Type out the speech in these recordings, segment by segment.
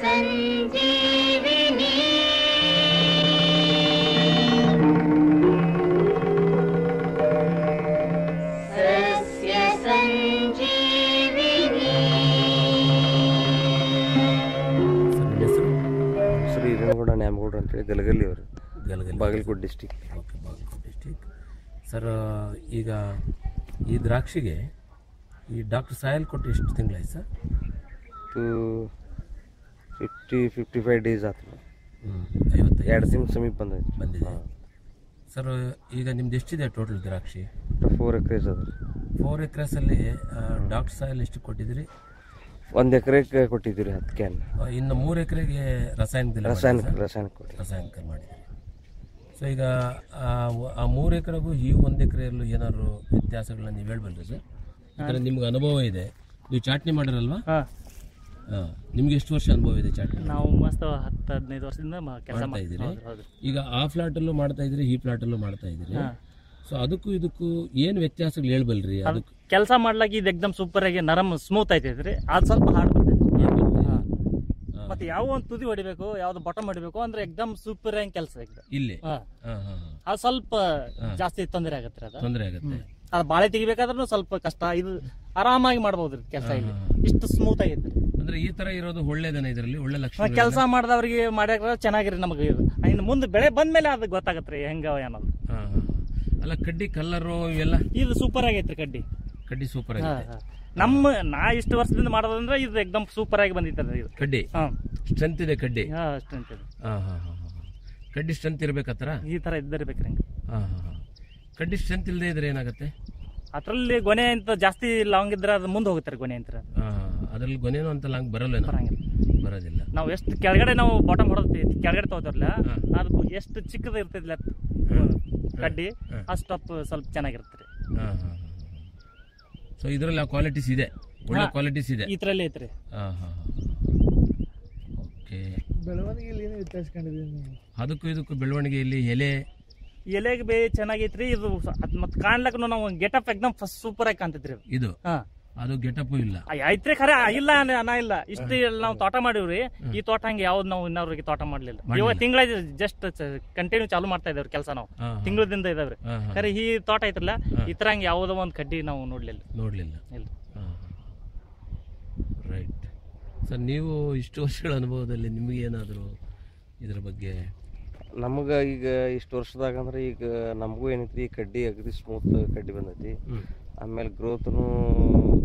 ಸಂಜೀವಿನಿ. ಸಸ್ಯ ಸಂಜೀವಿನಿ. ಸರ್ ಹೆಸರು ಶ್ರೀ ಹಿರೇನಗೌಡ ನ್ಯಾಮಗೌಡ್ರು ಅಂತೇಳಿ ಗಲಗಲ್ಲಿ ಅವರು. Galagali Bagalkot district okay Bagalkot district sir ಈಗ ಈ ದ್ರಾಕ್ಷಿಗೆ ಈ ಡಾಕ್ಟರ್ ಸಾಯಲ್ ಕೊಟ್ಟು ಎಷ್ಟು ತಿಂಗಳಾಯ್ತು sir fifty fifty five days ಆಯ್ತು ಹ್ಞೂ ಐವತ್ತೈದು ಎರಡು ಸಿಮ್ ಸಮೀಪ ಬಂದೈತಿ. ಬಂದಿದೆ. ಸರ್ ಈಗ ನಿಮ್ದು ಎಷ್ಟಿದೆ ಟೋಟಲ್ ದ್ರಾಕ್ಷಿ? ಫೋರ್ ಎಕ್ರೇಸ್ ಅದ ಫೋರ್ ಎಕ್ರೆಸಲ್ಲಿ ಡಾಕ್ಟರ್ ಸಾಯಲ್ ಎಷ್ಟು ಕೊಟ್ಟಿದ್ದೀರಿ? ಒಂದು ಎಕರೆಗೆ ಕೊಟ್ಟಿದ್ದೀರಿ ಹತ್ತು ಕ್ಯಾನ್ ಇನ್ನು ಮೂರು ಎಕರೆಗೆ ರಾಸಾಯನಿಕ ರಾಸಾಯನಿಕ ರಾಸಾಯನಿಕ ಕೊಟ್ಟಿದ್ದೀವಿ. ರಾಸಾಯನಿಕ ಮಾಡಿದ್ದೀರಿ. ಸೊ ಈಗ ಆ ಮೂರು ಎಕರೆಗೂ ಈ ಒಂದು ಎಕರೆಯಲ್ಲೂ ಏನಾದ್ರು ವ್ಯತ್ಯಾಸಗಳನ್ನ ನೀವು ಹೇಳ್ಬಲ್ರಿ ಸರ್? ಯಾಕಂದ್ರೆ ನಿಮ್ಗೆ ಅನುಭವ ಇದೆ. ನೀವು ಚಾಟ್ನಿ ಮಾಡಿರಲ್ವಾ? ನಿಮ್ಗೆ ಎಷ್ಟು ವರ್ಷ ಅನುಭವ ಇದೆ ಚಾಟ್? ನಾವು ಮಸ್ತ್ ಹತ್ತು ಹದಿನೈದು ವರ್ಷದಿಂದ ಕೆಲಸ ಮಾಡ್ತಾ ಇದ್ದೀರಿ? ಈಗ ಆ ಫ್ಲಾಟ್ ಅಲ್ಲೂ ಮಾಡ್ತಾ ಇದ್ದೀರಿ ಈ ಫ್ಲಾಟ್ ಅಲ್ಲೂ ಮಾಡ್ತಾ ಇದ್ರಿ ಸೊ ಅದಕ್ಕೂ ಇದಕ್ಕೂ ಏನು ವ್ಯತ್ಯಾಸಗಳು ಹೇಳ್ಬಲ್ರಿ? ಅದಕ್ಕೆ ಕೆಲಸ ಮಾಡ್ಲಾಕ ಇದು ಎಕ್ದಮ್ ಸೂಪರ್ ಆಗಿ ನರಮ್ ಸ್ಮೂತ್ ಐತೈತ್ರಿ ಅದು ಸ್ವಲ್ಪ ಹಾರ್ಡ್ ಹಾ ಮತ್ತೆ ಯಾವ ಒಂದು ತುದಿ ಹೊಡಿಬೇಕು ಯಾವ್ದು ಬಾಟಮ್ ಹೊಡಿಬೇಕು ಅಂದ್ರೆ ಎಕ್ದಮ್ ಸೂಪರ್ ಆಗಿ ಕೆಲಸ ಇಲ್ಲಿ? ಹಾ. ಹಾಂ ಹಾಂ ಹಾಂ. ಅದು ಸ್ವಲ್ಪ ಜಾಸ್ತಿ ತೊಂದರೆ ಆಗತ್ತೆ ಅದು. ತೊಂದರೆ ಆಗುತ್ತೆ. ಅದು ಬಾಳೆ ತೆಗಿಬೇಕಾದ್ರೂ ಸ್ವಲ್ಪ ಕಷ್ಟ. ಇದು ಆರಾಮಾಗಿ ಮಾಡ್ಬೋದ್ರಿ ಕೆಲಸ ಇಲ್ಲಿ. ಇಷ್ಟು ಸ್ಮೂತ್ ಆಗೈತ್ರಿ. ಅಂದ್ರೆ ಈ ತರ ಇರೋದು ಒಳ್ಳೇದನ ಇದರಲ್ಲಿ? ಒಳ್ಳೆ ಲಕ್ಷಣ ಕೆಲಸ ಮಾಡಿದವ್ರಿಗೆ ಮಾಡ್ಯಾಕ ಚೆನ್ನಾಗಿರಿ ನಮಗೆ ಇದು. ಇನ್ನು ಮುಂದೆ ಬೆಳೆ ಬಂದ್ಮೇಲೆ ಅದು ಗೊತ್ತಾಗತ್ರಿ ಹೆಂಗ ಏನದು. ಅಲ್ಲ ಕಡ್ಡಿ ಕಲ್ಲರು ಇವೆಲ್ಲ? ಇದು ಸೂಪರ್ ಆಗೈತ್ರಿ ಕಡ್ಡಿ. ಕಡ್ಡಿ ಸೂಪರ್ ಆಗಿ ಆಗಿದೆ ನಮ್ಮ ನಾ ಇಷ್ಟು ವರ್ಷದಿಂದ ಮಾಡೋದಂದ್ರೆ ಇದು ಎಕ್ದಮ್ ಸೂಪರ್ ಆಗಿ ಬಂದಿತ್ತದ ಇದು. ಕಡ್ಡಿ? ಹಾ. ಸ್ಟ್ರೆಂತ್ ಇದೆ ಕಡ್ಡಿ? ಹಾ ಸ್ಟ್ರೆಂತ್ ಇದೆ. ಹಾ ಹಾ. ಕಡ್ಡಿ ಸ್ಟ್ರೆಂತ್ ಇರ್ಬೇಕತ್ರ? ಈ ತರ ಇದ್ದಿರ್ಬೇಕ್ರಿ ಹಂಗೆ. ಹಾ ಹಾ. ಕಡ್ಡಿ ಸ್ಟ್ರೆಂತ್ ಇಲ್ಲದೆ ಇದ್ರೆ ಏನಾಗುತ್ತೆ? ಅದರಲ್ಲಿ ಗೊನೆ ಅಂತ ಜಾಸ್ತಿ ಲಾಂಗ್ ಇದ್ರೆ ಅದು ಮುಂದೆ ಹೋಗುತ್ತೆ ಗೊನೆ ಅಂತ. ಅದ್ರಲ್ಲಿ ಗೊನೆನೂ ಅಂತ ಲಾಂಗ್ ಬರಲ್ಲ ಬರಂಗಿಲ್ಲ. ಬರೋದಿಲ್ಲ. ನಾವು ಎಷ್ಟು ಕೆಳಗಡೆ ನಾವು ಬಾಟಮ್ ಹೊಡೆದ್ವಿ ಕೆಳಗಡೆ ತಗೋತಾರಲ್ಲ ಅದು ಎಷ್ಟು ಚಿಕ್ಕದ ಇರ್ತದಿಲ್ಲ ಕಡ್ಡಿ ಅಷ್ಟಪ್ ಸ್ವಲ್ಪ ಚೆನ್ನಾಗಿರುತ್ತೆ ಹಾ ಹಾ ಸೊ ಇದರಲ್ಲಿ ಆ ಕ್ವಾಲಿಟೀಸ್ ಇದೆ. ಒಳ್ಳೆ ಕ್ವಾಲಿಟೀಸ್ ಇದೆ. ಇದರಲ್ಲಿ ತರ ಐತ್ರಿ. ಬೆಳವಣಿಗೆ ಹಾ ಓಕೆ ಬೆಳವಣಿಗೆಯಲ್ಲಿ ಏನು ವ್ಯತ್ಯಾಸ ಕಂಡಿದ್ದೀವಿ ಅದಕ್ಕೂ ಇದಕ್ಕೂ ಬೆಳವಣಿಗೆಯಲ್ಲಿ ಎಲೆ ಎಲೆಗೆ ಬೇ ಚೆನ್ನಾಗೈತ್ರಿ ಇದು ಮತ್ತೆ ಮತ್ ಕಾಣ್ಲಕ್ಕ ನಾವು ಗೆಟಪ್ ಎಕ್ದಮ್ ಫಸ್ಟ್ ಸೂಪರ್ ಆಗಿ ಕಾಣ್ತೈತ್ರಿ ಇದು? ಅದು ಗೆಟಪ್ ಇಲ್ಲ. ಐತ್ರಿ ಖರೆ ಇಲ್ಲ ಅನ್ನ- ಇಲ್ಲ. ಇಷ್ಟು ನಾವು ತೋಟ ಮಾಡಿವ್ರಿ. ಈ ತೋಟ ಹಂಗೆ ಯಾವ್ದು ನಾವು ಇನ್ನವ್ರಿಗೆ ತೋಟ ಮಾಡ್ಲಿಲ್ಲ. ಇವಾಗ ತಿಂಗಳ ಜಸ್ಟ್ ಕಂಟಿನ್ಯೂ ಚಾಲು ಮಾಡ್ತಾ ಇದ್ದಾವ್ರಿ ಕೆಲಸ ನಾವು. ತಿಂಗಳದಿಂದ ಇದಾವ್ರಿ. ಖರೆ ಈ ತೋಟ ಐತ್ರಲ್ಲ ಈ ತರ ಹಂಗೆ ಯಾವ್ದೋ ಒಂದ್ ಕಡ್ಡಿ ನಾವು ನೋಡ್ಲಿಲ್ಲ. ನೋಡ್ಲಿಲ್ಲ. ಇಲ್ಲ. ರೈಟ್ ಸರ್ ನೀವು ಇಷ್ಟು ವರ್ಷಗಳ ಅನುಭವದಲ್ಲಿ ನಿಮಗೆ ಏನಾದರೂ ಇದರ ಬಗ್ಗೆ ನಮಗೆ ಈಗ ಇಷ್ಟು ವರ್ಷದಾಗ ಅಂದ್ರೆ ಈಗ ನಮಗೂ ಏನೈತಿ ಈ ಕಡ್ಡಿ ಅಗದಿ ಸ್ಮೂತ್ ಕಡ್ಡಿ ಬಂದೈತಿ. ಆಮೇಲೆ ಗ್ರೋತ್ನು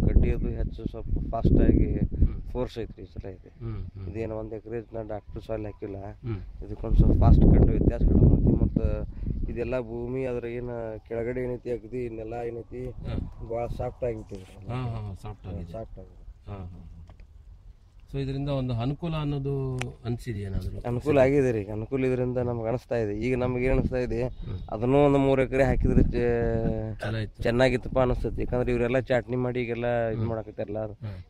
ಕಡ್ಡಿ ಅದು ಹೆಚ್ಚು ಸ್ವಲ್ಪ ಫಾಸ್ಟಾಗಿ ಫೋರ್ಸ್ ಐತ್ರಿ ಈ ಸಲ ಐತಿ ಇದೇನು ಒಂದು ಎಕರೆ ನಾ ಡಾಕ್ಟರ್ ಸಾಲಿ ಹಾಕಿಲ್ಲ. ಇದಕ್ಕೊಂದು ಸ್ವಲ್ಪ ಫಾಸ್ಟ್ ಕಂಡು ವ್ಯತ್ಯಾಸ ಕಂಡು ಮತ್ತು ಇದೆಲ್ಲ ಭೂಮಿ ಅದ್ರ ಏನು ಕೆಳಗಡೆ ಏನೈತಿ ಅಗದಿ ನೆಲ ಏನೈತಿ ಭಾಳ ಸಾಫ್ಟ್ ಆಗಿತ್ತು ಸಾಫ್ಟ್ ಆಗಿದೆ. ಹಾಂ ಸೊ ಇದರಿಂದ ಒಂದು ಅನುಕೂಲ ಅನ್ನೋದು ಅನಿಸಿದೆ ಏನಾದರೂ? ಅನುಕೂಲ ಆಗಿದೆ ರೀ. ಅನುಕೂಲ ಇದರಿಂದ ನಮ್ಗೆ ಅನಿಸ್ತಾ ಇದೆ. ಈಗ ನಮ್ಗೆ ಏನು ಅನಿಸ್ತಾ ಇದೆ ಅದನ್ನು ಒಂದು ಮೂರು ಎಕರೆ ಹಾಕಿದ್ರೆ ಚೆನ್ನಾಗಿತ್ತಪ್ಪ ಅನಿಸ್ತೈತಿ. ಯಾಕಂದ್ರೆ ಇವರೆಲ್ಲ ಚಾಟ್ನಿ ಮಾಡಿ ಈಗೆಲ್ಲ ಇದು ಮಾಡಕತ್ತಾರಲ್ಲ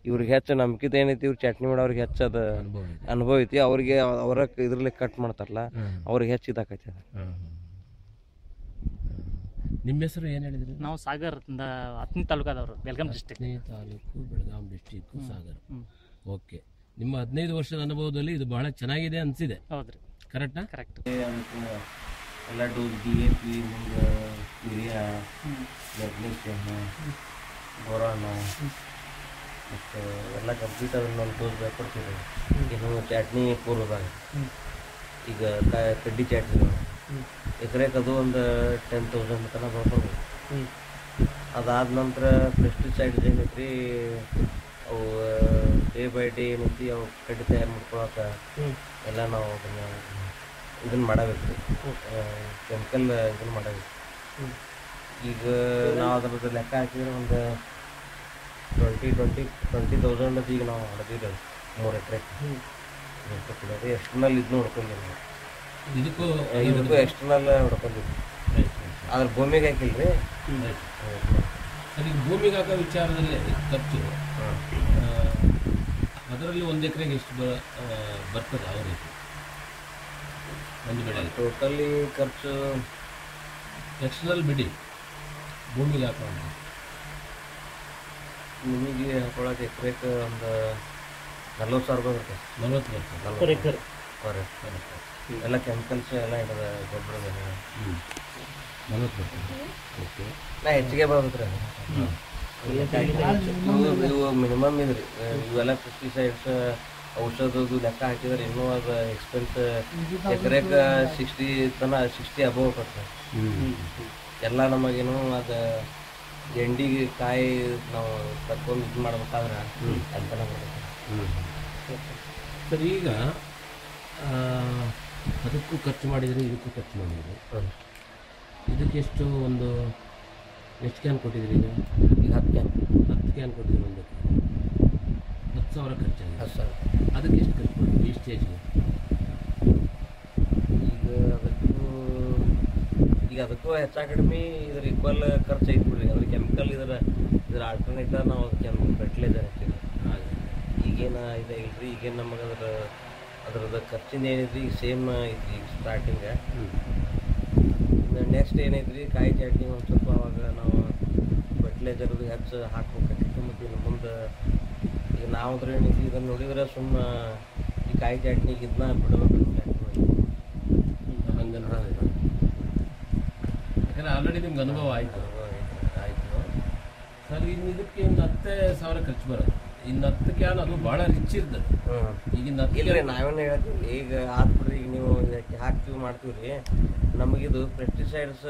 ಇವ್ರಿಗೆ ಹೆಚ್ಚು ನಂಬಿಕೆ ಏನೈತಿ ಇವ್ರು ಚಟ್ನಿ ಮಾಡೋರಿಗೆ ಹೆಚ್ಚು ಅದು ಅನುಭವ ಐತಿ. ಅವ್ರಿಗೆ ಅವರ ಇದ್ರಲ್ಲಿ ಕಟ್ ಮಾಡ್ತಾರಲ್ಲ ಅವ್ರಿಗೆ ಹೆಚ್ಚು ಇದಾಕೈತಿ ನಿಮ್ಮ ಹೆಸರು ಏನು ಹೇಳಿದ್ರಿ? ನಾವು ಸಾಗರ್ ಹತ್ತನೇ ತಾಲೂಕಾದವರು ಬೆಳಗಾಂ ಡಿಸ್ಟಿಕ್ ಹತ್ತನೇ ತಾಲೂಕು ಬೆಳಗಾಂ ಡಿಸ್ಟಿಕ್ ಸಾಗರ್. ಓಕೆ. ನಿಮ್ಮ ಹದಿನೈದು ವರ್ಷದ ಅನುಭವದಲ್ಲಿ ಇದು ಬಹಳ ಚೆನ್ನಾಗಿದೆ ಅನಿಸಿದೆ. ಹೌದ್ರಿ. ಕರೆಕ್ಟಾ ಕರೆಕ್ಟ್ ಎಲ್ಲ ಡೋಸ್ ಡಿ ಎ ಪಿ ಮುಂದೆ ಯೂರಿಯಾ ಮೆಗ್ನೀಷಿಯಮ್ ಬೋರಾನ ಮತ್ತು ಎಲ್ಲ ಕಂಪ್ಲೀಟ್ ಅದನ್ನ ಒಂದು ಡೋಸ್ ಕೊಡ್ತೀವಿ ಇನ್ನು ಚಟ್ನಿ ಪೂರ್ವದಾಗ. ಈಗ ಕ- ಕಡ್ಡಿ ಚಟ್ನಿ. ಎಕರೆಗೆ ಅದು ಒಂದು ಟೆನ್ ತೌಸಂಡ್ ತನಕ ಬರ್ಬೋದು. ಅದಾದ ನಂತರ ಪೆಸ್ಟಿಸೈಡ್ಸ್ ಏನೈತ್ರಿ ಅವು ಡೇ ಬೈ ಡೇ ಏನೈತಿ ಅವು ಕಡ್ಡಿ ತಯಾರು ಮಾಡ್ಕೊಳಕ್ಕೆ ಎಲ್ಲ ನಾವು ಅದನ್ನು ಇದನ್ನು ಮಾಡಬೇಕು. ರೀ ಕೆಮಿಕಲ್ ಇದನ್ನು ಮಾಡಬೇಕು. ಈಗ ನಾವು ಅದ್ರದ್ದು ಲೆಕ್ಕ ಹಾಕಿದ್ರೆ ಒಂದು ಟ್ವೆಂಟಿ ಟ್ವೆಂಟಿ ಟ್ವೆಂಟಿ ತೌಸಂಡ್ ಅದು ಈಗ ನಾವು ಹೊಡೆದಿದ್ದೇವೆ ಮೂರು ಎಕರೆ. ಎಕ್ಸ್ಟರ್ನಲ್ ಇದನ್ನ ಹೊಡ್ಕೊಂಡಿಲ್ಲ ಇದಕ್ಕೂ ಇದಕ್ಕೂ ಎಕ್ಸ್ಟರ್ನಲ್ ಹೊಡ್ಕೊಂಡಿದ್ವಿ. ಆದ್ರೆ ಭೂಮಿಗೆ ಹಾಕಿಲ್ರಿ? ಸರ್ ಈಗ ಭೂಮಿಗೆ ಹಾಕೋ ವಿಚಾರದಲ್ಲಿ ಖರ್ಚು ಅದರಲ್ಲಿ ಒಂದು ಎಕರೆಗೆ ಎಷ್ಟು ಬ ಬರ್ತದೆ ಯಾವ ರೀತಿ ಒಂದು ಬೆಳೆ. ಟೋಟಲಿ ಖರ್ಚು ಎಕ್ಸ್ಟ್ರಲ್ ಬಿಡಿ ಭೂಮಿಗೆ ಹಾಕೊಂಡು ಭೂಮಿಗೆ ಹಾಕೊಳಕ್ಕೆ ಎಕರೆಗೆ ಒಂದು ನಲ್ವತ್ತು ಸಾವಿರ ರೂಪಾಯಿ ಬರ್ತದೆ. ನಲ್ವತ್ತು ಬರ್ತದೆ. ನಲ್ವತ್ತು. ಎಲ್ಲ ಕೆಮಿಕಲ್ಸ್ ಎಲ್ಲ ಇಡದ ಗೊಬ್ಬರ ಹ್ಞೂ ನಲ್ವತ್ತು ಬರ್ತದೆ ಓಕೆ ನಾ ಹೆಚ್ಚಿಗೆ ಇವು ಮಿನಿಮಮ್ ಇದ್ರಿ. ಇವೆಲ್ಲ ಪೆಸ್ಟಿಸೈಡ್ಸ್ ಔಷಧದ್ದು ಲೆಕ್ಕ ಹಾಕಿದ್ರೆ ಇನ್ನೂ ಅದು ಎಕ್ಸ್ಪೆನ್ಸ್ ಎಕರೆಗೆ ಸಿಕ್ಸ್ಟಿ ತನ ಸಿಕ್ಸ್ಟಿ ಅಬೋವ್ ಬರ್ತದೆ ಎಲ್ಲ ನಮಗೇನು ಅದು ಎಂಡಿಗೆ ಕಾಯಿ ನಾವು ತಕ್ಕೊಂಡು ಇದು ಮಾಡ್ಬೇಕಾದ್ರೆ ಅಂತ ಬರ್ತದೆ ಹ್ಞೂ ಸರ್ ಈಗ ಅದಕ್ಕೂ ಖರ್ಚು ಮಾಡಿದರೆ ಇದಕ್ಕೂ ಖರ್ಚು ಮಾಡಿದರೆ. ಹ್ಮ್. ಇದಕ್ಕೆ ಎಷ್ಟು ಒಂದು ಎಷ್ಟು ಕ್ಯಾನ್ ಕೊಟ್ಟಿದ್ರಿ ಈಗ? ಈಗ ಹತ್ತು ಕ್ಯಾನ್ ಹತ್ತು ಕ್ಯಾನ್ ಕೊಟ್ಟಿದ್ರಿ ಒಂದು. ಹತ್ತು ಸಾವಿರ ಖರ್ಚಾಗಿ ಹತ್ತು ಸಾವಿರ. ಅದಕ್ಕೆ ಎಷ್ಟು ಖರ್ಚು ಕೊಟ್ಟಿದ್ರಿ ಈ ಸ್ಟೇಜ್ಗೆ ಈಗ ಅದಕ್ಕೂ ಈಗ ಅದಕ್ಕೂ ಹೆಚ್ಚ ಕಡಿಮೆ ಇದ್ರ ಈಕ್ವಲ್ ಖರ್ಚು ಐತಿ ಬಿಡ್ರಿ. ಅದ್ರ ಕೆಮಿಕಲ್ ಇದರ ಇದರ ಆಲ್ಟರ್ನೇಟ ನಾವು ಕೆಮ್ ಫರ್ಟಿಲೈಸರ್ ಹಾಕ್ತೀವಿ. ಹಾಗೆ. ಈಗೇನ ಇದೆ ಇಲ್ರಿ ಈಗೇನು ನಮಗೆ ಅದರ ಅದ್ರದ್ದು ಖರ್ಚಿಂದ ಏನಿದ್ರಿ ಈಗ ಸೇಮ್ ಐತಿ ಈಗ ಸ್ಟಾರ್ಟಿಂಗ್ ಹ್ಞೂ ನೆಕ್ಸ್ಟ್ ಏನೈತ್ರಿ ಕಾಯಿ ಚಟ್ನಿ ಒಂದು ಸ್ವಲ್ಪ ಅವಾಗ ನಾವು ಫರ್ಟಿಲೈಸರ್ ಹೆಚ್ಚು ಹಾಕ್ಬೇಕಾಗಿತ್ತು ಮತ್ತು ಇನ್ನು ಮುಂದೆ ಈಗ ನಾವು ಅದ್ರ ಏನೈತಿ ಇದನ್ನು ನೋಡಿದ್ರೆ ಸುಮ್ಮ ಈ ಕಾಯಿ ಚಟ್ನಿಗೆ ಇದನ್ನ ಬಿಡಬೇಕು ಹಂಗೆ ಯಾಕಂದ್ರೆ ಆಲ್ರೆಡಿ ನಿಮ್ಗೆ ಅನುಭವ ಆಯಿತು. ಆಯಿತು ಸರ್ ಇನ್ನು ಇದಕ್ಕೆ ಒಂದು ಹತ್ತೇ ಸಾವಿರ ಖರ್ಚು ಬರೋದು ಇನ್ನು ಹತ್ತು ಕ್ಯಾನ್ ಅದು ಭಾಳ ರಿಚ್ ಇರ್ತದೆ. ಹ್ಞೂ ಈಗಿನ ಹತ್ತು ನಾವೇನು ಹೇಳ್ತೀವಿ ಈಗ ಆತ್ಬಿಡ್ರಿ ಈಗ ನೀವು ಹಾಕ್ತೀವಿ ಮಾಡ್ತೀವಿ ರೀ ನಮಗಿದು ಪೆಸ್ಟಿಸೈಡ್ಸ್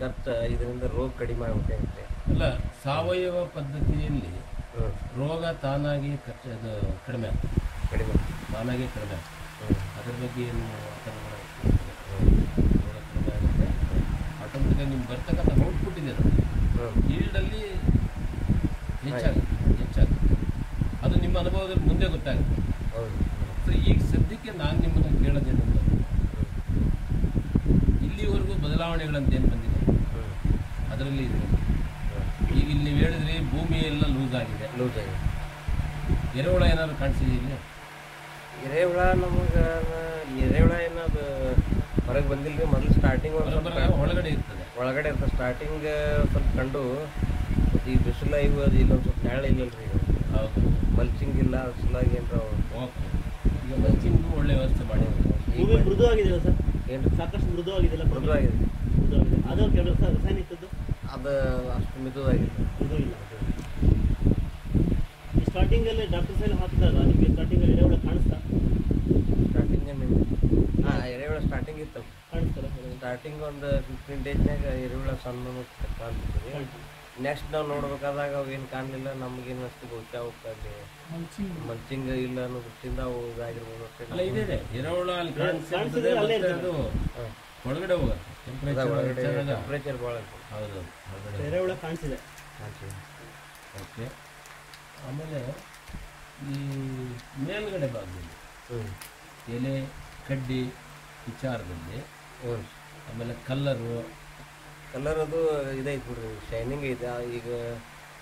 ಖರ್ಚು ಇದರಿಂದ ರೋಗ ಕಡಿಮೆ ಆಗುತ್ತೆ ಅಲ್ಲ ಸಾವಯವ ಪದ್ಧತಿಯಲ್ಲಿ ರೋಗ ತಾನಾಗಿ ಖರ್ಚು ಅದು ಕಡಿಮೆ ಆಗ್ತದೆ. ಕಡಿಮೆ ತಾನಾಗಿ ಕಡಿಮೆ ಆಗ್ತದೆ. ಅದ್ರ ಬಗ್ಗೆ ಏನು ಆಟೋಮೆಟಿಕ್ ರೋಗ ಕಡಿಮೆ ಆಗುತ್ತೆ. ಆಟೋಮೆಟಿಕಾಗಿ ನಿಮ್ಗೆ ಬರ್ತಕ್ಕಂಥ ಔಟ್ಪುಟ್ ಇದೆ ಈಲ್ಡಲ್ಲಿ ಹೆಚ್ಚಾಗುತ್ತೆ ಹೆಚ್ಚಾಗುತ್ತೆ. ಅದು ನಿಮ್ಮ ಅನುಭವದಲ್ಲಿ ಮುಂದೆ ಗೊತ್ತಾಗುತ್ತೆ. ಹೌದು. ಸೊ ಈಗ ಸದ್ಯಕ್ಕೆ ನಾನು ನಿಮ್ಮನ್ನು ಕೇಳೋದೇನೆಂದ್ರೆ ಇಲ್ಲಿವರೆಗೂ ಬದಲಾವಣೆಗಳಂತ ಏನು ಬಂದಿದೆ? ಅದರಲ್ಲಿ ಇದೆ. ಈಗ ಇಲ್ಲಿ ನೀವು ಹೇಳಿದ್ರಿ ಭೂಮಿ ಎಲ್ಲ ಲೂಸ್ ಆಗಿದೆ. ಲೂಸ್ ಆಗಿದೆ. ಎರೆಹುಳ ಏನಾದ್ರು ಕಾಣಿಸಿದೆ ಇಲ್ಲಿ? ಎರೆಹುಳ ನಮಗೆ ಎರೆಹುಳ ಏನದು ಹೊರಗೆ ಬಂದಿಲ್ಲ ರೀ ಮೊದಲು ಸ್ಟಾರ್ಟಿಂಗ್ ಒಳಗಡೆ ಇರ್ತದೆ. ಒಳಗಡೆ ಇರ್ತದೆ. ಸ್ಟಾರ್ಟಿಂಗ್ ಸ್ವಲ್ಪ ಕಂಡು ಮತ್ತು ಈ ಬಿಸಿಲ ಇವು ಅದು ಇಲ್ಲೊಂದು ಸ್ವಲ್ಪ ನೆರಳು ಇಲ್ಲಲ್ರಿ. ಹೌದು. ಮಲ್ಚಿಂಗ್ ಇಲ್ಲ ಸುಲಾಗಿ ಸಲುವಾಗಿ ಏನ್ರ ಈಗ ಮಲ್ಚಿಂಗು ಒಳ್ಳೆ ವ್ಯವಸ್ಥೆ ಮಾಡಿದ್ರು ಭೂಮಿ ಮೃದು ಆಗಿದೆ ಸರ್? ಸಾಕಷ್ಟು ಮೃದು ಮೃದುವಾಗಿದೆ. ಮೃದು ಆಗಿದೆ ಮೃದು ಆಗಿದೆ ಅದು ಕೆಲಸ ರಾಸಾಯನಿಕದ್ದು ಅದು ಅಷ್ಟು ಮಿದುವಾಗಿದೆ. ಮೃದು ಇಲ್ಲ ಈ ಸ್ಟಾರ್ಟಿಂಗ್ ಅಲ್ಲಿ ಡಾಕ್ಟರ್ ಸೈಲ್ ಹಾಕಿದಾಗ ನಿಮಗೆ ಸ್ಟಾರ್ಟಿಂಗಲ್ಲಿ ಎರೆಹುಳ ಕಾಣಿಸ್ತಾ? ಸ್ಟಾರ್ಟಿಂಗ್ ಹಾಂ ಎರೆಹುಳ ಸ್ಟಾರ್ಟಿಂಗ್ ಇತ್ತು. ಕಾಣಿಸ್ತಾರ ಸ್ಟಾರ್ಟಿಂಗ್ ಒಂದು ಫಿಫ್ಟೀನ್ ಡೇಸ್ನಾಗ ಎರೆಹುಳ ಸಣ್ಣ ಕಾಣ್ತಿತ್ತು. ನೆಕ್ಸ್ಟ್ ನಾವು ನೋಡ್ಬೇಕಾದಾಗ ಅವೇನು ಏನು ಕಾಣಲಿಲ್ಲ ನಮಗೇನು ಅಷ್ಟು ಅಲ್ಲಿ. ಮಲ್ಚಿಂಗ್ ಇಲ್ಲ ಅನ್ನೋ ದೃಷ್ಟಿಯಿಂದ ಅವು ಇದಾಗಿರ್ಬೋದು ಅಷ್ಟೇ. ಅಲ್ಲ ಇದೆ ಅಲ್ಲಿ ಕಾಣಿಸ್ತದೆ. ಅದು ಒಳಗಡೆ ಒಳಗಡೆ ಟೆಂಪ್ರೇಚರ್ ಟೆಂಪ್ರೇಚರ್ ಭಾಳ ಹೌದು ಎರೆಹುಳ ಕಾಣಿಸಿದೆ. ಕಾಣ್ತಿದೆ. ಓಕೆ. ಆಮೇಲೆ ಈ ಮೇಲ್ಗಡೆ ಭಾಗದಲ್ಲಿ ಹ್ಞೂ ಎಲೆ ಕಡ್ಡಿ ವಿಚಾರದಲ್ಲಿ ಹ್ಞೂ ಆಮೇಲೆ ಕಲ್ಲರು ಕಲರ್ ಅದು ಇದೈತೆ ಬಿಡ್ರಿ ಶೈನಿಂಗ್ ಐತೆ ಈಗ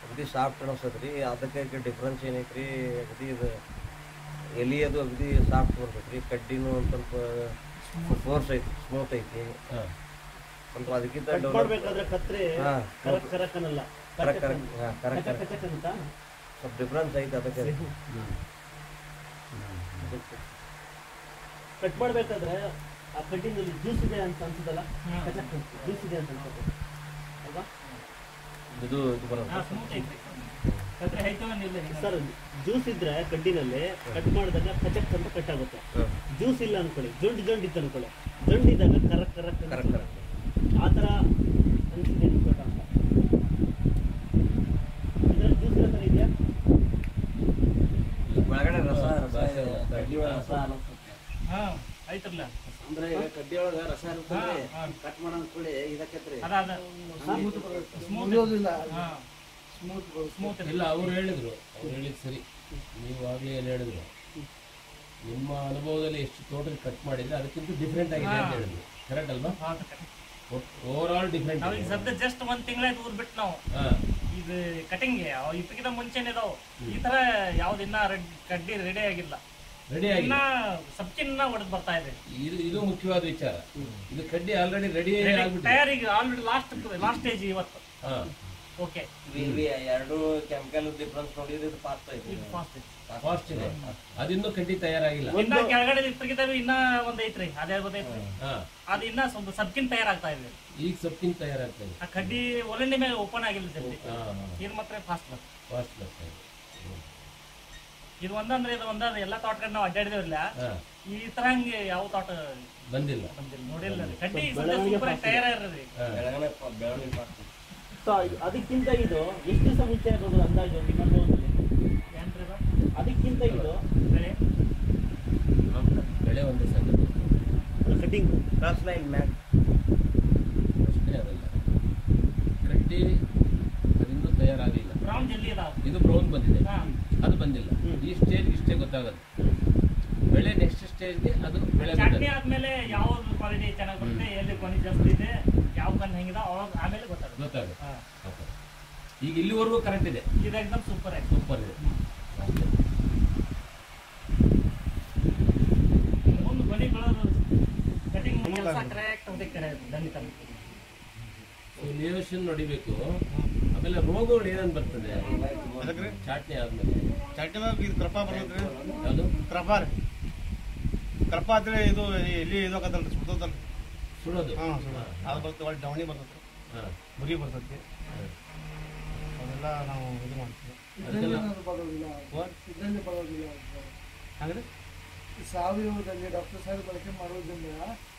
ಅಗದಿ ಸಾಫ್ಟ್ ಅನಿಸ್ತದೆ ರೀ ಅದಕ್ಕೆ ಡಿಫ್ರೆನ್ಸ್ ಏನೈತೆ ರೀ ಅಗದಿ ಇದು ಎಲೆ ಅದು ಅಗದಿ ಸಾಫ್ಟ್ ಬರ್ತೈತೆ ರೀ ಕಡ್ಡಿನೂ ಒಂದು ಸ್ವಲ್ಪ ಫೋರ್ಸ್ ಐತಿ ಸ್ಮೂತ್ ಐತಿ ಹಾಂ. ಸ್ವಲ್ಪ ಅದಕ್ಕಿಂತ ಸ್ವಲ್ಪ ಡಿಫ್ರೆನ್ಸ್ ಐತೆ ಅದಕ್ಕೆ. ಕಟ್ ಮಾಡ್ಬೇಕಾದ್ರೆ ಆ ಕಡ್ಡಿನಲ್ಲಿ ಜ್ಯೂಸ್ ಇದೆ ಅಂತ ಅನ್ಸುತ್ತಲ್ಲ ಜ್ಯೂಸ್ ಇದೆ ಅಂತ ಅನ್ಸುತ್ತೆ ಅಲ್ವಾ ಇದು ಸರ್ ಜ್ಯೂಸ್ ಇದ್ರೆ ಕಡ್ಡಿನಲ್ಲಿ ಕಟ್ ಮಾಡಿದಾಗ ಕಚಕ್ ಅಂತ ಕಟ್ ಆಗುತ್ತೆ. ಹಾಂ ಜ್ಯೂಸ್ ಇಲ್ಲ ಅನ್ಕೊಳ್ಳಿ. ಜೊಂಡ್ ಜೊಂಡ್ ಇತ್ತು ಅನ್ಕೊಳ್ಳಿ. ಜೊಂಡ್ ಇದ್ದಾಗ ಕರಕ್ ಕರಕ್. ಕರೆಕ್ಟ್ ಆ ಥರ ಅನ್ಸಿದೆ ಅಂತ ಇದ್ರಲ್ಲಿ ಜ್ಯೂಸ್ ಇರೋ ಥರ ಇದೆಯಾ? ಒಳಗಡೆ ರಸ ರಸ. ಕಡ್ಡಿ ರಸ ಕಡ್ಡಿ ಒಳಗ ರಸ ಇರ್ತದೆ. ಕಟ್ ಮಾಡೋ ಕೂಡಲೇ ಇದಕ್ಕೈತ್ರಿ ಅದ ಅದ ಮುರಿಯೋದಿಲ್ಲ ಸ್ಮೂತ್ ಸ್ಮೂತ್ ಇಲ್ಲ ಅವ್ರು ಹೇಳಿದ್ರು. ಅವ್ರು ಹೇಳಿದ್ ಸರಿ. ನೀವು ಆಗಲೇ ಏನು ಹೇಳಿದ್ರು. ನಿಮ್ಮ ಅನುಭವದಲ್ಲಿ ಎಷ್ಟು ಟೋಟಲ್ ಕಟ್ ಮಾಡಿದ್ರೆ ಅದಕ್ಕಿಂತ ಡಿಫ್ರೆಂಟ್ ಆಗಿದೆ ಅಂತ ಹೇಳಿದ್ರು. ಕರೆಕ್ಟ್ ಅಲ್ವಾ? ಓವರ್ ಆಲ್ ಡಿಫ್ರೆಂಟ್ ನಾವ್ ಈಗ ಸದ್ಯ ಜಸ್ಟ್ ಒಂದ್ ತಿಂಗಳಾಯ್ತು ಊರ್ ಬಿಟ್ಟು ನಾವು ಇದು ಕಟಿಂಗ್ ಇದಕ್ಕಿಂತ ಮುಂಚೆನೆ ಇದಾವ. ಈ ತರ ಯಾವ್ದು ಇನ್ನ ರೆಡ್ ಕಡ್ಡಿ ರೆಡಿ ಆಗಿಲ್ಲ. ರೆಡಿ ಇನ್ನ ಆಗಿದೆ ಸಬ್ಚಿನ್ನ ಬರ್ತಾ ಇದೆ. ಇದು ಇದು ಮುಖ್ಯವಾದ ವಿಚಾರ. ಇದು ಕಡ್ಡಿ ಆಲ್ರೆಡಿ ರೆಡಿ ತಯಾರಿಗೆ ಆಲ್ರೆಡಿ ಲಾಸ್ಟ್ ಲಾಸ್ಟ್ ಸ್ಟೇಜ್ ಇವತ್ತು. ಹಾಂ. ಓಕೆ ಎರಡು ಕೆಮಿಕಲ್ ಡಿಫ್ರೆನ್ಸ್ ನೋಡಿದ್ರೆ ಇದು ಫಾಸ್ಟ್ ಐತಿ ಫಾಸ್ಟ್ ಫಾಸ್ಟ್ ಇದೆ. ಅದಿನ್ನೂ ಕಡ್ಡಿ ತಯಾರಾಗಿಲ್ಲ. ಇನ್ನ ಕೆಳಗಡೆ ತೆಗಿತಾವೆ ಇನ್ನ ಒಂದ್ ಐತ್ರಿ. ಅದೇ ಗೊತ್ತೈತ್ರಿ ಹಾ. ಅದು ಇನ್ನ ಸ್ವಲ್ಪ ಸಬ್ಕಿನ್ ತಯಾರಾಗ್ತಾ ಇದೆ. ಈಗ ಸೊಪ್ಪಿನ ತಯಾರಾಗ್ತದೆ ಆ ಕಡ್ಡಿ ಒಲೆಂಡಿ ಮೇಲೆ ಓಪನ್ ಆಗಿಲ್ಲ ಇದು ಮಾತ್ರ ಫಾಸ್ಟ್ ಫಾಸ್ಟ್ ಬರ್ತಾ ಇದೆ ಇದು ಒಂದಂದ್ರೆ ಇದು ಒಂದ ಎಲ್ಲಾ ತೋಟ ಕಡೆ ನಾವು ಅಡ್ಡಾಡಿದೇವಿಲ್ಲ ಹಾ. ಈ ತರ ಹಂಗೆ ಯಾವ ತೋಟ ಬಂದಿಲ್ಲ. ಬಂದಿಲ್ಲ ನೋಡಿಲ್ಲ. ಕಡ್ಡಿ ಸೂಪರ್ ಅದಕ್ಕಿಂತ ಇದು ಎಷ್ಟು ದಿವಸ ಮುಂಚೆ ಅಂದಾಜು ಏನ್ರಿ? ಅದಕ್ಕಿಂತ ಇದು? ಬೆಳೆ? ಬೆಳೆ ಒಂದೇ ಸಣ್ಣ ಕಟಿಂಗ್ ಕ್ರಾಸ್ ಲೈನ್ ಮ್ಯಾಕ್ ಅಷ್ಟೇ ಅದಲ್ಲ ಕಡ್ಡಿ ಅದಿನ್ನೂ ತಯಾರಾಗಲಿಲ್ಲ ಬ್ರೌನ್ ಜಲ್ದಿ ಇದಾವ ಇದು ಬ್ರೌನ್ ಬಂದಿದೆ ಹಾ. ಅದು ಬಂದಿಲ್ಲ. ಈ ಸ್ಟೇಜ್ ಇಷ್ಟೇ ಗೊತ್ತಾಗುತ್ತೆ. ಬೆಳೆ ನೆಕ್ಸ್ಟ್ ಸ್ಟೇಜ್ಗೆ ಅದು ಬೆಳೆ ಚಟ್ನಿ ಆದ್ಮೇಲೆ ಯಾವ ಕ್ವಾಲಿಟಿ ಚೆನ್ನಾಗಿ ಬರುತ್ತೆ ಎಲ್ಲಿ ಕೊನೆ ಜಾಸ್ತಿ ಇದೆ ಯಾವ ಕಣ್ಣು ಹೆಂಗಿದೆ ಅವಾಗ ಆಮೇಲೆ ಗೊತ್ತಾಗುತ್ತೆ. ಗೊತ್ತಾಗುತ್ತೆ. ಹಾ. ಈಗ ಇಲ್ಲಿವರೆಗೂ ಕರೆಕ್ಟ್ ಇದೆ. ಇದು ಎಕ್ದಮ್ ಸೂಪರ್ ಆಗಿ ಸೂಪರ್ ಇದೆ. ಒಂದು ಕೊನೆ ಬೆಳೆದು ಕಟಿಂಗ್ ಕೆಲಸ ಕರೆಕ್ಟ್ ಹೋಗ್ತಾರೆ ದಂಡಿತ. ಲಿಯೋಷನ್ ನೋಡಿಬೇಕು. ಆಮೇಲೆ ರೋಗಗಳು ಏನೇನು ಬರ್ತದೆ? ಚಾಟ್ನಿ ಆದ್ಮೇಲೆ. ಚಾಟ್ನಿ ಇದು ಕೃಪಾ ಬರ್ತದ್ರಿ ಯಾವುದು? ಕೃಪಾ ರೀ. ಕೃಪಾ ಅಂದ್ರೆ ಇದು ಇಲ್ಲಿ ಇದು ಸುಡೋದಲ್ಲ ಸುಡೋದು? ಹಾಂ ಸುಡೋದು. ಅದು ಬರ್ತದೆ ಒಳ್ಳೆ ಡವಣಿ ಬರ್ತದೆ. ಮುಗಿ ಮುರಿ ಬರ್ತೈತಿ ಅದೆಲ್ಲ ನಾವು ಇದು ಮಾಡ್ತೀವಿ. ಹಂಗ್ರಿ? ಸಾವಯವದಲ್ಲಿ ಡಾಕ್ಟರ್ ಸಾಹೇಬ್ ಬಳಕೆ ಮಾಡೋದ್ರಿಂದ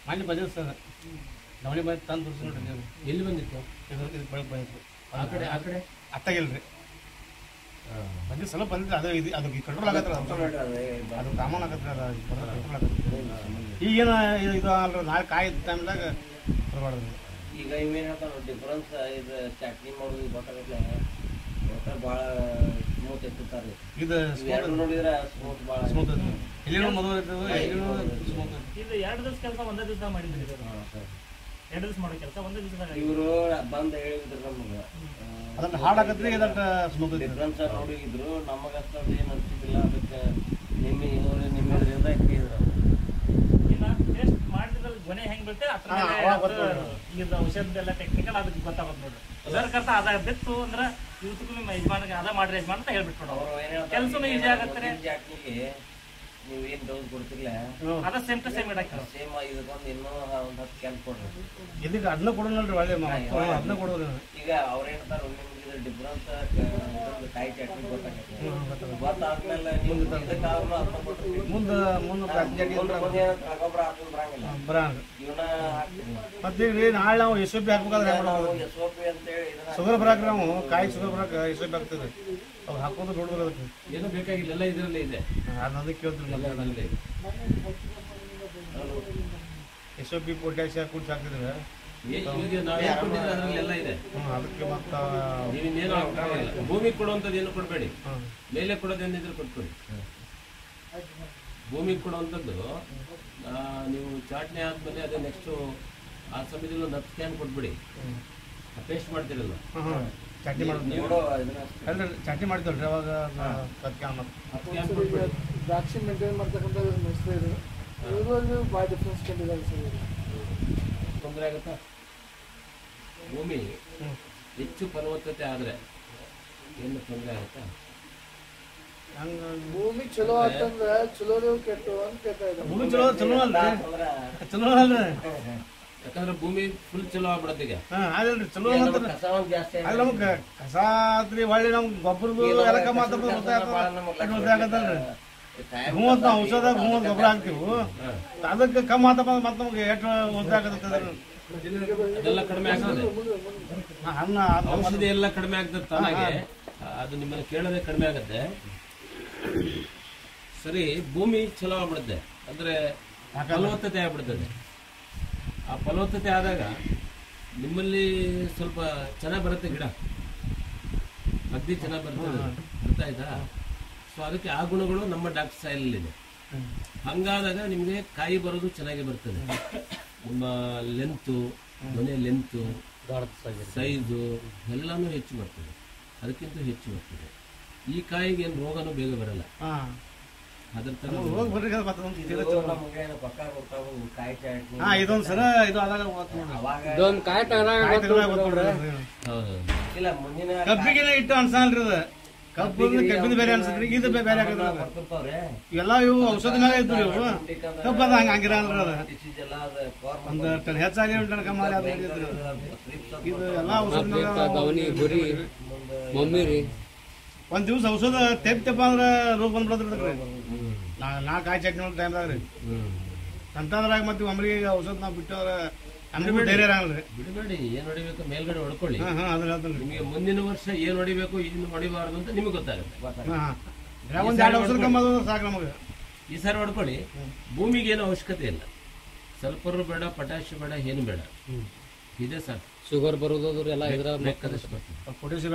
ಮಾಡಿ ಬಂದಿದ್ದು ಸರ್ ಡವಣಿ ಬಂದು ತಂದು ತೋರಿಸಿ ನೋಡ್ರಿ ಎಲ್ಲಿ ಬಂದಿತ್ತು? ಬೆಳಗ್ಗೆ ಬಂದಿತ್ತು. ಆ ಕಡೆ ಆ ಕಡೆ? ಅತ್ತಾಗಿಲ್ರಿ ಬಂದಿದ್ದು ಸ್ವಲ್ಪ ಬಂದಿಲ್ಲ ಅದು ಇದು ಅದು ಕಂಟ್ರೋಲ್ ಆಗತ್ತಲ್ಲ ಅದು ಕಾಮನ್ ಆಗತ್ತೆ ಅದು ಕಂಟ್ರೋಲ್ ಆಗತ್ತೆ ಈಗೇನು ಇದು ಅಲ್ರಿ ನಾಳೆ ಕಾಯಿ ಟೈಮ್ದಾಗ ಬರಬಾರ್ದು ಈಗ ಇವೇನ್ ಹೇಳ್ತಾರೆ ಡಿಫ್ರೆನ್ಸ್ ಇದು ಚಟ್ನಿ ಮಾಡೋದು ಗೊತ್ತಾಗತ್ತೆ ಭಾಳ ಸ್ಮೂತ್ ಎತ್ತುತ್ತಾರೆ ಇದು ಎರಡು ನೋಡಿದ್ರೆ ಸ್ಮೂತ್ ಭಾಳ ಸ್ಮೂತ್ ಐತಿ ಎಲ್ಲಿನೂ ಮದುವೆ ಸ್ಮೂತ್ ಇದು ಎರಡು ದಿವಸ ಕೆಲಸ ಒಂದೇ ದಿವಸ ಮಾಡಿದ್ರಿ ಇವರು ಬಂದು ಹೇಳಿದ್ರು ನಮ್ಗೆ. ಅದನ್ನ ಹಾಡ್ ಆಗತ್ರಿ ಇದನ್ನ ಸ್ಮೂತ್ ಐತಿ ಡಿಫ್ರೆನ್ಸ್ ನೋಡಿದ್ರು ನಮಗಷ್ಟ ಏನು ಅನ್ಸಿದ್ದಿಲ್ಲ ಅದಕ್ಕೆ ನಿಮ್ಮ ಇವರು ಕೇಳಿದ್ರು ಇನ್ನ ಟೇಸ್ಟ್ ಮಾಡಿದ್ರಲ್ಲಿ ಗೊನೆ ಹೆಂಗ್ ಬೀಳುತ್ತೆ ಅದ್ರ ಔಷಧದೆಲ್ಲ ಟೆಕ್ನಿಕಲ್ ಅದಕ್ಕೆ ಗೊತ್ತಾಗುತ್ತೆ ನೋಡ್ರಿ ಅದರ್ಕಂತ ಅದ ಬಿತ್ತು ಅಂದ್ರ ಇವತ್ತಿಗೂ ನಿಮ್ಮ ಯಜಮಾನಿಗೆ ಅದ ಮಾಡ್ರಿ ಯಜಮಾನ್ ಅಂತ ಹೇಳ್ಬಿಟ್ಟು ಅವರು ಏನ್ ಹೇಳ್ತಾರೆ? ಕೆಲ್ಸನೂ easy ಆಗತ್ತೆ. ನೀವು ಏನ್ ಡೌಸ್ ಕೊಡ್ತಿರ್ಲ? ಅದ ಸೇಮ್ ಟು ಸೇಮ್ ಇಡಕ್ಕೆ. ಸೇಮ್ ಇದಕ್ಕೊಂದು ಇನ್ನೂ ಒಂದು ಹತ್ತು ಕ್ಯಾನ್ ಕೊಡ್ರಿ. ಇದಕ್ಕೆ ಅದನ್ನ ಕೊಡೋಣಲ್ರಿ ಒಳ್ಳೆ ಅದನ್ನ ಕೊಡೋದ್ರಿ ಈಗ ಅವ್ರ ಏನಂತಾರ ನಿಮ್ಗೆ ಡಿಫ್ರೆನ್ಸ್ ಕಾಯಿ ಚಟ್ನಿ ಗೊತ್ತಾಗತ್ತೆ. ಗೊತ್ತಾದ್ಮೇಲೆ ಕೊಟ್ರಿ ಮುಂದೆ ಮುಂದೆ ಮುಂದೆ ಮುಂದೆ ಏನಂತ ಗೊಬ್ಬರ ಹಾಕಿ ಬರಂಗಿಲ್ಲ. ಬರಂಗ ಇವನ್ನ ಹಾಕ್ತೀವಿ ಮತ್ತೆ ಈಗ ನಾಳೆ ನಾವು ಎಸ್ ಹಾಕ್ಬೇಕಾದ್ರೆ ಅಂತೇಳಿ ಶುಗರ್ ಬರಾಕ್ ನಾವು ಕಾಯಿ ಶುಗರ್ ಬರಾಕ್ ಎಸ್ ಅವು ಹಾಕೋದು ನೋಡಿದ್ರೆ ಅದಕ್ಕೆ. ಏನೂ ಬೇಕಾಗಿಲ್ಲ ಎಲ್ಲ ಇದರಲ್ಲೇ ಇದೆ. ಅದನ್ನ ಕೇಳ್ತೀನಿ. ಎಲ್ಲ ಅದರಲ್ಲೇ ಇದೆ ಎಸ್ ಒ ಪೊಟ್ಯಾಸಿಯ ಕುಡ್ಸಿ ಹಾಕಿದ್ರೆ? ಏ- ಈಗ ಏನು ಕೊಟ್ಟಿದ್ರೆ ಅದರಲ್ಲಿ ಎಲ್ಲ ಇದೆ. ಅದಕ್ಕೆ ಮತ್ತ ನೀವಿನ್ನೇನು ಹಾಕ್ಬೇಕಾಗಿಲ್ಲ ಭೂಮಿ ಕೊಡುವಂಥದ್ದು ಏನು ಕೊಡಬೇಡಿ. ಮೇಲೆ ಕೊಡೋದೇನಿದ್ರೆ ಕೊಟ್ಬಿಡಿ ಭೂಮಿ ಕೊಡುವಂಥದ್ದು ನೀವು ಚಾಟ್ನೆ ಆದ್ಮೇಲೆ ಅದೇ ನೆಕ್ಸ್ಟು ಆ ಸಮಯದಲ್ಲಿ ಒಂದು ಹತ್ತು ಕ್ಯಾನ್ ಕೊಟ್ಬಿಡಿ. ಪೇಸ್ಟ್ ಮಾಡ್ತಿರಲ್ಲ. ಚಟ್ನಿ ಮಾಡೋದು ನೀವು ನೋಡು ಇದನ್ನ ಅಲ್ರಿ ಚಟ್ನಿ ಮಾಡಿದ್ವಲ್ರಿ ಅವಾಗ ದ್ರಾಕ್ಷಿ ಮೇಂಟೈನ್ ಮಾಡ್ತಕ್ಕಂಥ ಮೆಣಸು ಇದು. ಭಾಳ ಡಿಫ್ರೆನ್ಸ್ ಕಂಡಿದ್ದಾರೆ ಸರ್ ತೊಂದರೆ ಆಗುತ್ತಾ? ಭೂಮಿ ಹೆಚ್ಚು ಫಲವತ್ತತೆ ಆದರೆ ಏನು ತೊಂದರೆ ಆಗುತ್ತಾ? ಹಂಗ ಭೂಮಿ ಚಲೋ ಆತಂದ್ರೆ ಚಲೋ ಕೆಟ್ಟು ಅಂತ ಕೇಳ್ತಾ ಇದ್ದಾರೆ. ಭೂಮಿ ಚಲೋ ಚಲೋ ಅಲ್ಲ ಅಂದ್ರ ಚಲೋ ಅಲ್ರಿ. ಯಾಕಂದ್ರೆ ಭೂಮಿ ಫುಲ್ ಚಲೋ ಆಗ್ಬಿಡತ್ತೆ ಈಗ. ಹಾ ಚಲೋ ಅಂದ್ರೆ ಕಸ ಒಂದ್ ಜಾಸ್ತಿ ಅಲ್ಲಿ ನಮ್ಗೆ ಕಸ ಆತ್ರಿ ಹೊಳ್ಳಿ ನಮ್ಗೆ ಗೊಬ್ಬರದು ಎಲ್ಲ ಕಮ್ಮ ಗೊತ್ತಾಗತ್ತಲ್ರಿ ಹ್ಞೂ ಅಂತ ನಾವು ಔಷಧ ಹ್ಞೂ ಅಂತ ಗೊಬ್ಬರ ಹಾಕ್ತೀವಿ. ಅದಕ್ಕೆ ಕಮ್ಮಿ ಆತಪ್ಪ ಮತ್ತೆ ನಮ್ಗೆ ಎಷ್ಟು ಗೊತ್ತಾಗತ್ತೆ ಅದೆಲ್ಲ ಕಡಿಮೆ ಆಗ್ತದೆ. ಅನ್ನ ಔಷಧಿ ಎಲ್ಲ ಕಡಿಮೆ ಆಗ್ತದೆ ತಾನಾಗೆ. ಅದು ನಿಮ್ಮನ್ನ ಕೇಳೋದೇ ಕಡಿಮೆ ಆಗುತ್ತೆ. ಸರಿ ಭೂಮಿ ಚಲೋ ಆಗ್ಬಿಡುತ್ತೆ. ಅಂದ್ರೆ ಫಲವತ್ತತೆ ಆಗ್ಬಿಡ್ತದೆ. ಆ ಫಲವತ್ತತೆ ಆದಾಗ ನಿಮ್ಮಲ್ಲಿ ಸ್ವಲ್ಪ ಚೆನ್ನಾಗಿ ಬರುತ್ತೆ ಗಿಡ. ಅಗ್ದಿ ಚೆನ್ನಾಗಿ ಬರುತ್ತೆ ಅರ್ಥ ಆಯ್ತಾ? ಸೊ ಅದಕ್ಕೆ ಆ ಗುಣಗಳು ನಮ್ಮ ಡಾಕ್ಟರ್ ಸ್ಟೈಲಲ್ಲಿದೆ ಹಂಗಾದಾಗ ನಿಮಗೆ ಕಾಯಿ ಬರೋದು ಚೆನ್ನಾಗಿ ಬರ್ತದೆ. ನಿಮ್ಮ ಲೆಂತು ಮನೆ ಲೆಂತು ಸೈಜು ಎಲ್ಲಾನು ಹೆಚ್ಚು ಬರ್ತದೆ. ಅದಕ್ಕಿಂತ ಹೆಚ್ಚು ಬರ್ತದೆ. ಈ ಕಾಯಿಗೆ ಏನು ರೋಗನೂ ಬೇಗ ಬರಲ್ಲ. ಇದೊಂದ್ ಸಲ ಇದು ಆದಾಗ ಕಾಯಿ ಇಲ್ಲ ಮುಂದಿನ ಕಬ್ಬಿಗೆನೆ ಇಟ್ಟು ಅನ್ಸಲ್ರಿ ಅದ. ಕಬ್ಬು ಕಬ್ಬಿನ ಬೇರೆ ಅನ್ಸತ್ರಿ ಇದು ಬೇರೆ ಆಗದ್ರ ಎಲ್ಲ ಇವು ಔಷಧ ಮ್ಯಾಗ ಇದ್ದು ಇವು ಕಬ್ಬು ಅದ ಹಂಗ ಹಂಗಿರ ಅದ. ಒಂದ್ ಟನ್ ಹೆಚ್ಚಾಗಿ ಕಮ್ಮಿ. ಇದು ಎಲ್ಲ ಔಷಧ ಗುರಿ ಮಮ್ಮಿ ರೀ. ಒಂದ್ ದಿವ್ಸ ಔಷಧ ತೆಪ್ ತೆಪ್ಪ ಅಂದ್ರ ರೋಗ ಬಂದ್ಬಿಡದ್ರಿ ನಾ ಕಾಯಿ ಚಟ್ನಿ ಟೈಮ್ದಾಗ ರೀ ಅಂತಂದ್ರಾಗ ಮತ್ತೆ ಒಮ್ಮರಿಗೆ ಔಷಧ ನಾವು ಬಿಟ್ಟವ್ರ ನಮಗೂ ಧೈರ್ಯ ಆಗಲ್ರಿ ಬಿಡಬೇಡಿ ಏನು ಹೊಡಿಬೇಕು ಮೇಲ್ಗಡೆ ಹೊಡ್ಕೊಳ್ಳಿ. ಹಾಂ ಹಾಂ ಅದ್ರ ನಿಮಗೆ ಮುಂದಿನ ವರ್ಷ ಏನು ಹೊಡಿಬೇಕು ಏನು ಹೊಡಿಬಾರ್ದು ಅಂತ ನಿಮಗೆ ಗೊತ್ತಾಗುತ್ತೆ. ಒಂದ್ ಎರಡು ಔಷಧ ಕಮ್ಮಿ ಸಾಕು ನಮಗೆ. ಈ ಸಾರಿ ಹೊಡ್ಕೊಳ್ಳಿ. ಭೂಮಿಗೆ ಏನು ಅವಶ್ಯಕತೆ ಇಲ್ಲ. ಸಲ್ಫರ್ ಬೇಡ ಪೊಟ್ಯಾಶ್ ಬೇಡ ಏನು ಬೇಡ. ಇದೆ ಸಾಕು. ಶುಗರ್ ಬರೋದು ಎಲ್ಲ ಇದ್ರ. ಪೊಟ್ಯಾಸಿ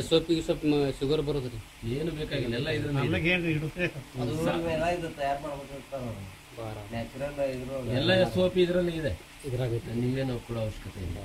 ಎಸ್ ಒ ಪಿ ಶುಗರ್ ಬರೋದ್ರಿ ಏನು ಬೇಕಾಗಿಲ್ಲ ಎಲ್ಲ ಇದ್ರಲ್ಲಿ ಇದೆ. ನಮ್ಗೆ ಏನ್ರಿ ಹಿಡಿದ್ರೆ ಅದು ಎಲ್ಲ ಇದು ತಯಾರು ಮಾಡ್ಬೇಕಿರ್ತಾರ ನ್ಯಾಚುರಲ್ ಇದ್ರೊಳಗೆ ಎಲ್ಲ ಎಸ್ ಒ ಪಿ ಇದರಲ್ಲಿ ಇದೆ. ಇದ್ರಾಗ ನೀವೇನು ಕೊಡೋ ಅವಶ್ಯಕತೆ ಇಲ್ಲ.